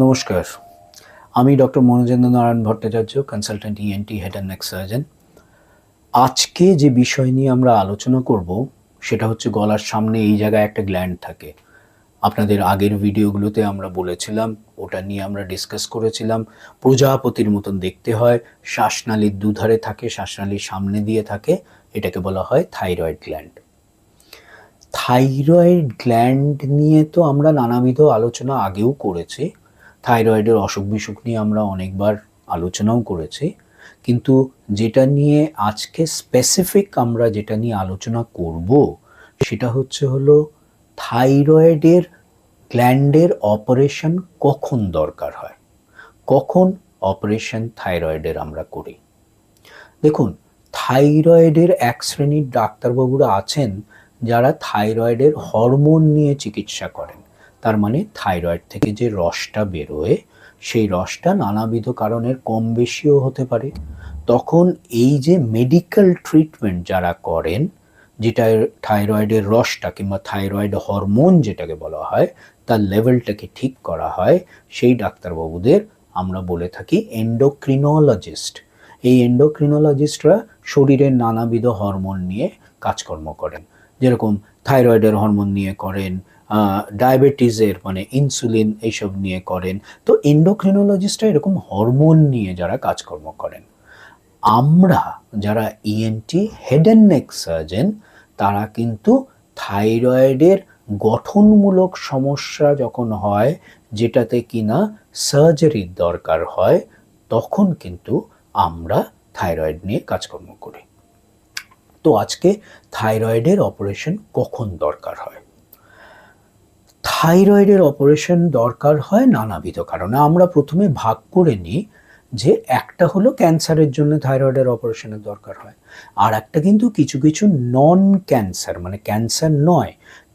নমস্কার। আমি doctor Manojendra Narayan Bhattacharya consultant ENT head and neck surgeon আজকে যে বিষয় নিয়ে আমরা আলোচনা করব, সেটা হচ্ছে গলার সামনে এই জায়গায় একটা গ্ল্যান্ড থাকে। আপনাদের আগের ভিডিওগুলোতে আমরা বলেছিলাম, ওটা নিয়ে আমরা ডিসকাস করেছিলাম। প্রজাপতির মতন দেখতে হয়, শ্বাসনালীর দুধারে থাকে, শ্বাসনালীর সামনে দিয়ে থাকে, এটাকে বলা হয় থাইরয়েড গ্ল্যান্ড থাইরয়েড গ্ল্যান্ড নিয়ে তো আমরা নানাবিধ আলোচনা আগেও করেছি থাইরয়েডের অসুখ বিসুখ নিয়ে আমরা অনেকবার আলোচনাও করেছি। কিন্তু যেটা নিয়ে আজকে স্পেসিফিক আমরা যেটা নিয়ে আলোচনা করব, সেটা হচ্ছে হলো থাইরয়েডের গ্ল্যান্ডের অপারেশন কখন দরকার হয়? কখন অপারেশন থাইরয়েডের আমরা করি? দেখুন, থাইরয়েডের এক শ্রেণির ডাক্তারবাবুরা আছেন যারা থাইরয়েডের হরমোন নিয়ে চিকিৎসা করেন। তার মানে থাইরয়েড থেকে যে রসটা বেরোয়, সেই রসটা নানাবিধ কারণের কম বেশিও হতে পারে। তখন এই যে মেডিকেল ট্রিটমেন্ট যারা করেন, যেটা থাইরয়েডের রসটা কিংবা থাইরয়েড হরমোন যেটাকে বলা হয়, তার লেভেলটাকে ঠিক করা হয়, সেই ডাক্তারবাবুদের আমরা বলে থাকি এন্ডোক্রিনোলজিস্ট এই এন্ডোক্রিনোলজিস্টরা শরীরের নানাবিধ হরমোন নিয়ে কাজকর্ম করেন। যেরকম থাইরয়েডের হরমোন নিয়ে করেন ডায়াবেটিসের মানে ইনসুলিন এইসব নিয়ে করেন। তো এন্ডোক্রিনোলজিস্টরা এরকম হরমোন নিয়ে যারা কাজকর্ম করেন। আমরা যারা ENT head and neck surgeon তারা কিন্তু থাইরয়েডের গঠনমূলক সমস্যা যখন হয়, যেটাতে কিনা সার্জারির দরকার হয়, তখন কিন্তু আমরা থাইরয়েড নিয়ে কাজকর্ম করি। তো আজকে থাইরয়েডের অপারেশন কখন দরকার হয়? থাইরয়েডের অপারেশন দরকার হয় নানাবিধ কারণে। আমরা প্রথমে ভাগ করে নিই যে একটা হলো ক্যান্সারের জন্য থাইরয়েডের অপারেশনের দরকার হয়, আর একটা কিন্তু কিছু কিছু নন ক্যান্সার মানে ক্যান্সার নয়,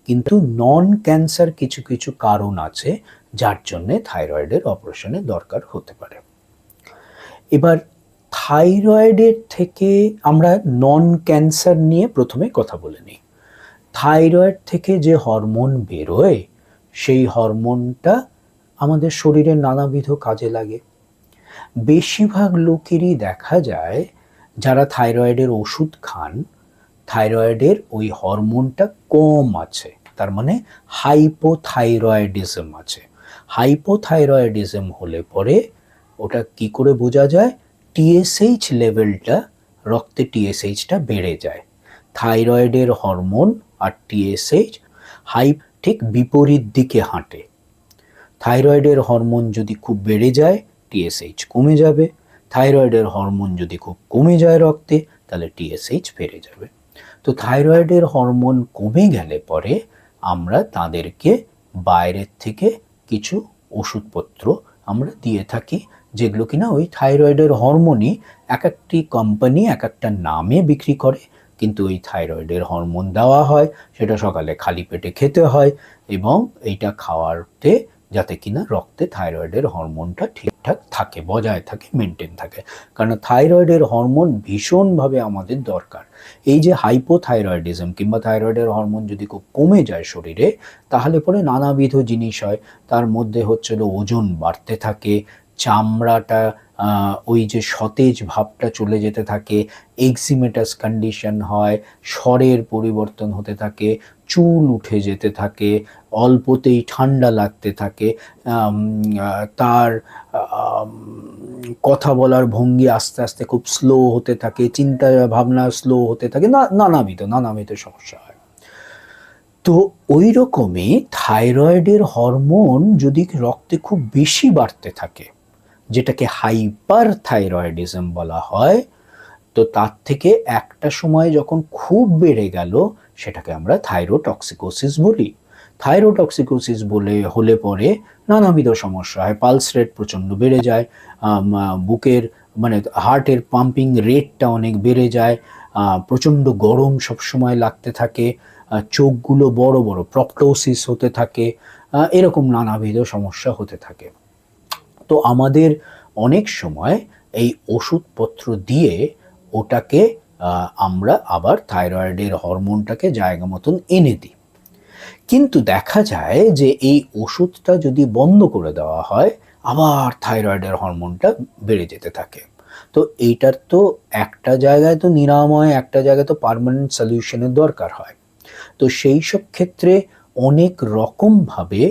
কিন্তু নন ক্যান্সার কিছু কিছু কারণ আছে যার জন্যে থাইরয়েডের অপারেশনের দরকার হতে পারে। এবার থাইরয়েডের থেকে আমরা নন ক্যান্সার নিয়ে প্রথমে কথা বলে নিই। থাইরয়েড থেকে যে হরমোন বেরোয় সেই হরমোনটা আমাদের শরীরের নানাবিধ কাজে লাগে। বেশিরভাগ লোকেরই দেখা যায় যারা থাইরয়েডের ওষুধ খান, থাইরয়েডের ওই হরমোনটা কম আছে, তার মানে হাইপোথাইরয়েডিজম আছে। হাইপোথাইরয়েডিজম হলে পরে ওটা কি করে বোঝা যায়? টিএসএইচ লেভেলটা, রক্তে টিএসএইচটা বেড়ে যায়। থাইরয়েডের হরমোন আর টিএসএইচ হাই ঠিক বিপরীত দিকে হাঁটে। থাইরয়েডের হরমোন যদি খুব বেড়ে যায় টিএসএইচ কমে যাবে। থাইরয়েডের হরমোন যদি খুব কমে যায় রক্তে, তাহলে টিএসএইচ বেড়ে যাবে। তো থাইরয়েডের হরমোন কমে গেলে পরে আমরা তাদেরকে বাইরের থেকে কিছু ওষুধপত্র আমরা দিয়ে থাকি, যেগুলো কিনা ওই থাইরয়েডের হরমোনই এক একটি কোম্পানি এক একটা নামে বিক্রি করে। কিন্তু ওই থাইরয়েডের হরমোন দেওয়া হয়, সেটা সকালে খালি পেটে খেতে হয় এবং এইটা খাওয়াতে যাতে কিনা রক্তে থাইরয়েডের হরমোনটা ঠিকঠাক থাকে, বজায় থাকে মেনটেন থাকে। কারণ থাইরয়েডের হরমোন ভীষণভাবে আমাদের দরকার। এই যে হাইপোথাইরয়েডিজম কিংবা থাইরয়েডের হরমোন যদি খুব কমে যায় শরীরে, তাহলে পরে নানাবিধ জিনিস হয়। তার মধ্যে হচ্ছিল ওজন বাড়তে থাকে, চামড়াটা ওই যে সতেজ ভাবটা চলে যেতে থাকে এক্সিমেটাস কন্ডিশন হয়, স্বরের পরিবর্তন হতে থাকে, চুল উঠে যেতে থাকে, অল্পতেই ঠান্ডা লাগতে থাকে তার কথা বলার ভঙ্গি আস্তে আস্তে খুব স্লো হতে থাকে, চিন্তা ভাবনা স্লো হতে থাকে, না, নানাবিধ নানাবিধ সমস্যা হয়। তো ওই রকমই থাইরয়েডের হরমোন যদি রক্তে খুব বেশি বাড়তে থাকে যেটাকে হাইপার থাইরয়েডিজম বলা হয়, তো তার থেকে একটা সময় যখন খুব বেড়ে গেল, সেটাকে আমরা থাইরোটক্সিকোসিস বলি। থাইরোটক্সিকোসিস বলে, হলে পরে নানাবিধ সমস্যা হয়, পালস রেট প্রচণ্ড বেড়ে যায় বুকের মানে হার্টের পাম্পিং রেটটা অনেক বেড়ে যায় প্রচণ্ড গরম সবসময় লাগতে থাকে চোখগুলো বড় বড় প্রপটোসিস হতে থাকে এরকম নানাবিধ সমস্যা হতে থাকে। তো আমাদের অনেক সময় এই ওষুধপত্র দিয়ে ওটাকে আমরা আবার থাইরয়েডের হরমোনটাকে জায়গা মতন এনে দিই। কিন্তু দেখা যায় যে এই ওষুধটা যদি বন্ধ করে দেওয়া হয়, আবার থাইরয়েডের হরমোনটা বেড়ে যেতে থাকে। তো এইটার তো একটা জায়গায় তো নিরাময়, একটা জায়গায় তো পারমানেন্ট সলিউশনের দরকার হয়। তো সেই সব ক্ষেত্রে অনেক রকমভাবে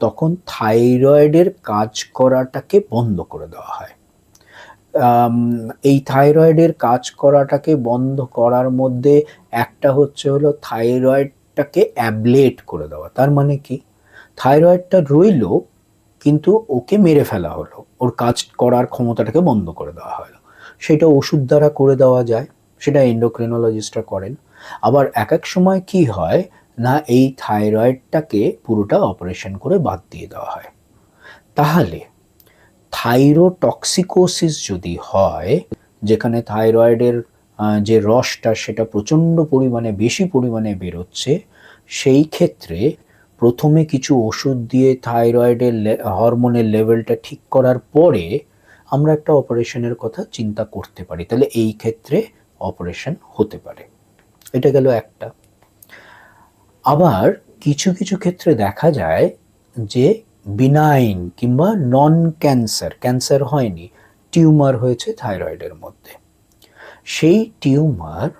তখন থাইরয়েডের কাজ করাটাকে বন্ধ করে দেওয়া হয়। এই থাইরয়েডের কাজ করাটাকে বন্ধ করার মধ্যে একটা হচ্ছে হলো থাইরয়েডটাকে অ্যাবলেট করে দেওয়া। তার মানে কি? থাইরয়েডটা রইল, কিন্তু ওকে মেরে ফেলা হলো। ওর কাজ করার ক্ষমতাটাকে বন্ধ করে দেওয়া হলো। সেটা ওষুধ দ্বারা করে দেওয়া যায়, সেটা এন্ডোক্রিনোলজিস্টরা করেন। আবার এক এক সময় কি হয় না এই থাইরয়েডটাকে পুরোটা অপারেশন করে বাদ দিয়ে দেওয়া হয়। তাহলে থাইরোটক্সিকোসিস যদি হয়, যেখানে থাইরয়েডের যে রসটা সেটা প্রচণ্ড পরিমাণে, বেশি পরিমাণে বেরোচ্ছে, সেই ক্ষেত্রে প্রথমে কিছু ওষুধ দিয়ে থাইরয়েডের হরমোনের লেভেলটা ঠিক করার পরে আমরা একটা অপারেশনের কথা চিন্তা করতে পারি। তাহলে এই ক্ষেত্রে অপারেশন হতে পারে। এটা গেল একটা। আবার কিছু কিছু ক্ষেত্রে দেখা যায় যে বিনাইন কিংবা নন ক্যান্সার ক্যান্সার হয়নি টিউমার হয়েছে থাইরয়েডের মধ্যে। সেই টিউমার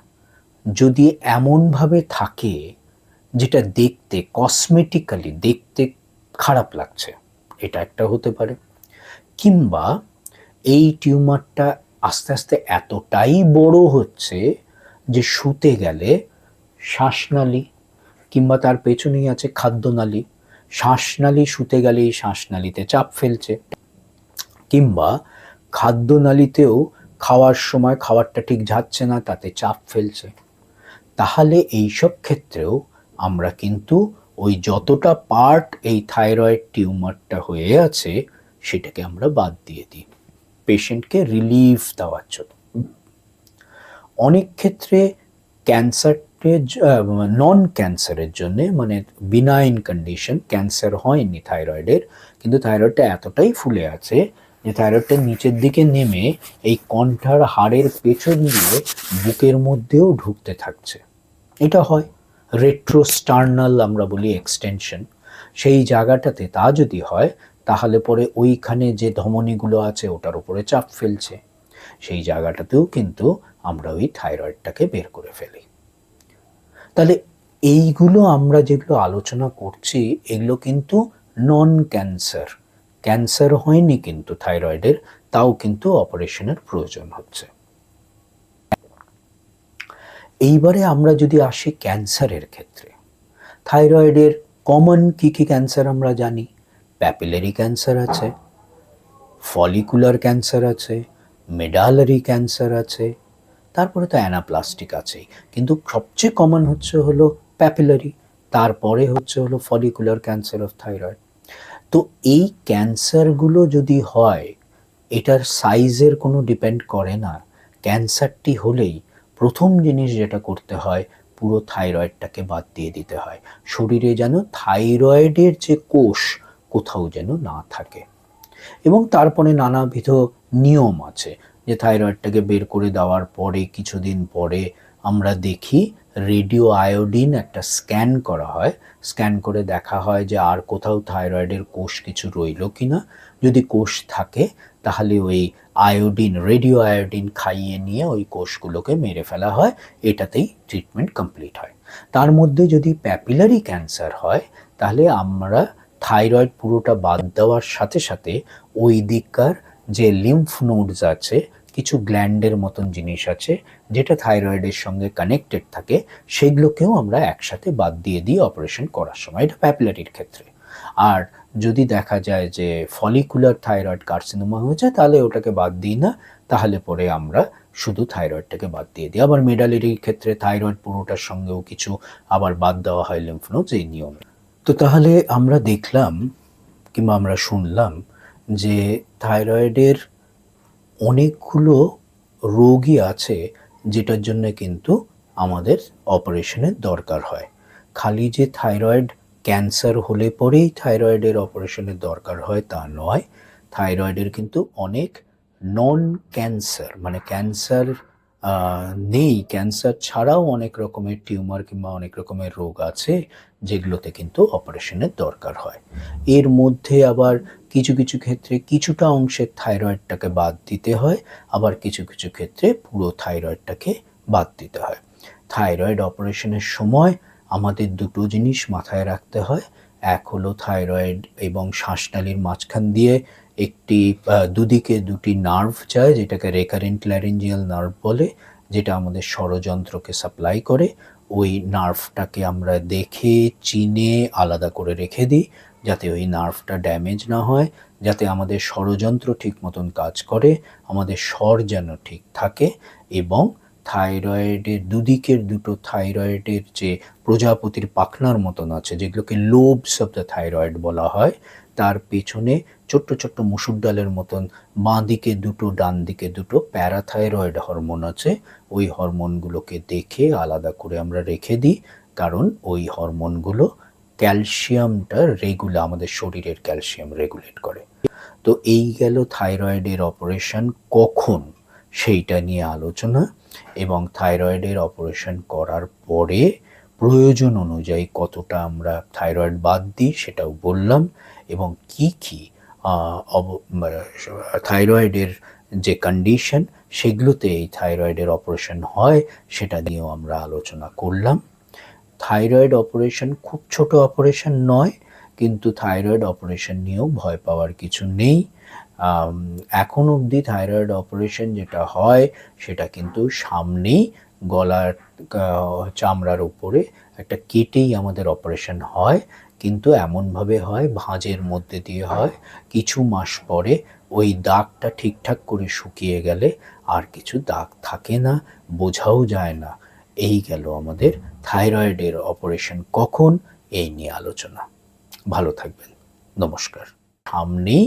যদি এমনভাবে থাকে যেটা দেখতে কসমেটিক্যালি দেখতে খারাপ লাগছে, এটা একটা হতে পারে। কিংবা এই টিউমারটা আস্তে আস্তে এতটাই বড় হচ্ছে যে শুতে গেলে শ্বাসনালী কিংবা তার পেছনেই আছে খাদ্যনালী। শ্বাসনালী শুতে গেলেই শ্বাসনালীতে চাপ ফেলছে। কিংবা খাদ্যনালীতেও খাওয়ার সময় খাবারটা ঠিক যাচ্ছে না, তাতে চাপ ফেলছে। তাহলে এই সব ক্ষেত্রেও আমরা কিন্তু ওই যতটা পার্ট এই থাইরয়েড টিউমারটা হয়ে আছে, সেটাকে আমরা বাদ দিয়ে দিই। পেশেন্টকে রিলিফ দেওয়ার জন্য। অনেক ক্ষেত্রে ক্যান্সারের নন ক্যান্সারের জন্যে মানে বিনাইন কন্ডিশন ক্যান্সার হয়নি থাইরয়েডের কিন্তু থাইরয়েডটা এতটাই ফুলে আছে যে থাইরয়েডটা নিচের দিকে নেমে এই কণ্ঠার হাড়ের পেছন দিয়ে বুকের মধ্যেও ঢুকতে থাকছে। এটা হয় রেট্রোস্টার্নাল আমরা বলি এক্সটেনশন সেই জায়গাটাতে তা যদি হয়, তাহলে পরে ওইখানে যে ধমনীগুলো আছে, ওটার উপরে চাপ ফেলছে। সেই জায়গাটাতেও কিন্তু আমরা ওই থাইরয়েডটাকে বের করে ফেলি। তাহলে এইগুলো আমরা যেগুলো আলোচনা করছি, এগুলো কিন্তু নন ক্যান্সার ক্যান্সার হয়নি কিন্তু থাইরয়েডের তাও কিন্তু অপারেশনের প্রয়োজন হচ্ছে। এইবারে আমরা যদি আসি ক্যান্সারের ক্ষেত্রে থাইরয়েডের কমন কী কী ক্যান্সার আমরা জানি? প্যাপিলারি ক্যান্সার আছে ফলিকুলার ক্যান্সার আছে মেডালারি ক্যান্সার আছে তারপরে তো অ্যানাপ্লাস্টিক আছেই। কিন্তু সবচেয়ে কমন হচ্ছে হলো প্যাপিলারি তারপরে হচ্ছে হলো ফলিকুলার ক্যান্সার অফ থাইরয়েড তো এই ক্যান্সারগুলো যদি হয়, এটার সাইজের কোনো ডিপেন্ড করে না। ক্যান্সারটি হলেই প্রথম জিনিস যেটা করতে হয়, পুরো থাইরয়েডটাকে বাদ দিয়ে দিতে হয়। শরীরে যেন থাইরয়েডের যে কোষ, কোথাও যেন না থাকে। এবং তারপরে নানাবিধ নিয়ম আছে। থাইরয়েডটাকে বের করে দেওয়ার পরে, কিছুদিন পরে আমরা দেখি রেডিও আয়োডিন একটা স্ক্যান করা হয়। স্ক্যান করে দেখা হয় যে আর কোথাও থাইরয়েডের কোষ কিছু রইল কি না যদি কোষ থাকে, তাহলে ওই আয়োডিন রেডিও আয়োডিন খাইয়ে নিয়ে ওই কোষগুলোকে মেরে ফেলা হয়। এটাতেই ট্রিটমেন্ট কমপ্লিট হয়। তার মধ্যে যদি প্যাপিলারি ক্যান্সার হয়, তাহলে আমরা থাইরয়েড পুরোটা বাদ দেওয়ার সাথে সাথে ওই দিককার যে লিম্ফ নোডস আছে কিছু গ্ল্যান্ডের মতন জিনিস আছে যেটা থাইরয়েডের সঙ্গে কানেক্টেড থাকে, সেগুলোকেও আমরা একসাথে বাদ দিয়ে দিই অপারেশন করার সময়, এটা প্যাপিলারির ক্ষেত্রে। আর যদি দেখা যায় যে ফলিকুলার থাইরয়েড কার্সিনোমা হয়েছে তাহলে ওটাকে বাদ দিই না, তাহলে পরে আমরা শুধু থাইরয়েডটাকে বাদ দিয়ে দিই। আবার মেডালেরির ক্ষেত্রে থাইরয়েড পুরোটার সঙ্গেও কিছু আবার বাদ দেওয়া হয় লিম্ফ নোডস এই নিয়মে। তো তাহলে আমরা দেখলাম কিংবা আমরা শুনলাম যে থাইরয়েডের অনেকগুলো রোগই আছে যেটার জন্য কিন্তু আমাদের অপারেশনের দরকার হয়। খালি যে থাইরয়েড ক্যান্সার হলে পরেই থাইরয়েডের অপারেশনের দরকার হয় তা নয়। থাইরয়েডের কিন্তু অনেক নন ক্যান্সার মানে ক্যান্সার নেই ক্যান্সার ছাড়াও অনেক রকমের টিউমার কিংবা অনেক রকমের রোগ আছে যেগুলোতে কিন্তু অপারেশনের দরকার হয়। এর মধ্যে আবার কিছু কিছু ক্ষেত্রে কিছুটা অংশের থাইরয়েডটাকে বাদ দিতে হয়, আবার কিছু কিছু ক্ষেত্রে পুরো থাইরয়েডটাকে বাদ দিতে হয়। থাইরয়েড অপারেশনের সময় আমাদের দুটো জিনিস মাথায় রাখতে হয়, এক হলো থাইরয়েড এবং শ্বাসনালীর মাঝখান দিয়ে একটি দুদিকে দুটি নার্ভ যায়, যেটাকে রেকারেন্ট ল্যারেঞ্জিয়াল নার্ভ বলে, যেটা আমাদের ষড়যন্ত্রকে সাপ্লাই করে। ওই নার্ভটাকে আমরা দেখে, চিনে, আলাদা করে রেখে দিই, যাতে ওই নার্ভটা ড্যামেজ না হয়, যাতে আমাদের ষড়যন্ত্র ঠিক মতন কাজ করে, আমাদের স্বর যেন ঠিক থাকে, এবং থাইরয়েডের দুদিকের দুটো থাইরয়েডের যে প্রজাপতির পাখনার মতন আছে, যেগুলোকে লোবস অফ দ্য থাইরয়েড বলা হয় তার পেছনে ছোট্ট ছোট্ট মুসুর ডালের মতন বাঁ দিকে দুটো ডান দিকে দুটো প্যারাথাইরয়েড হরমোন আছে। ওই হরমোনগুলোকে দেখে আলাদা করে আমরা রেখে দিই, কারণ ওই হরমোনগুলো ক্যালসিয়ামটা রেগুলা, আমাদের শরীরের ক্যালসিয়াম রেগুলেট করে। তো এই গেল থাইরয়েডের অপারেশন কখন? সেইটা নিয়ে আলোচনা। এবং থাইরয়েডের অপারেশন করার পরে প্রয়োজন অনুযায়ী কতটা আমরা থাইরয়েড বাদ দিই, সেটাও বললাম। এবং কি কি থাইরয়েডের যে কন্ডিশন সেগুলোতে এই থাইরয়েডের অপারেশন হয়, সেটা নিয়েও আমরা আলোচনা করলাম। থাইরয়েড অপারেশন খুব ছোট অপারেশন নয়, কিন্তু থাইরয়েড অপারেশন নিয়েও ভয় পাওয়ার কিছু নেই। এখন অবধি থাইরয়েড অপারেশন যেটা হয়, সেটা কিন্তু সামনেই গলার চামড়ার উপরে একটা কেটেই আমাদের অপারেশন হয়, কিন্তু এমনভাবে হয়, ভাঁজের মধ্যে দিয়ে হয়, কিছু মাস পরে ওই দাগটা ঠিকঠাক করে শুকিয়ে গেলে আর কিছু দাগ থাকে না, বোঝাও যায় না। এই গেল আমাদের থাইরয়েডের অপারেশন কখন? এই নিয়ে আলোচনা। ভালো থাকবেন। নমস্কার। সামনেই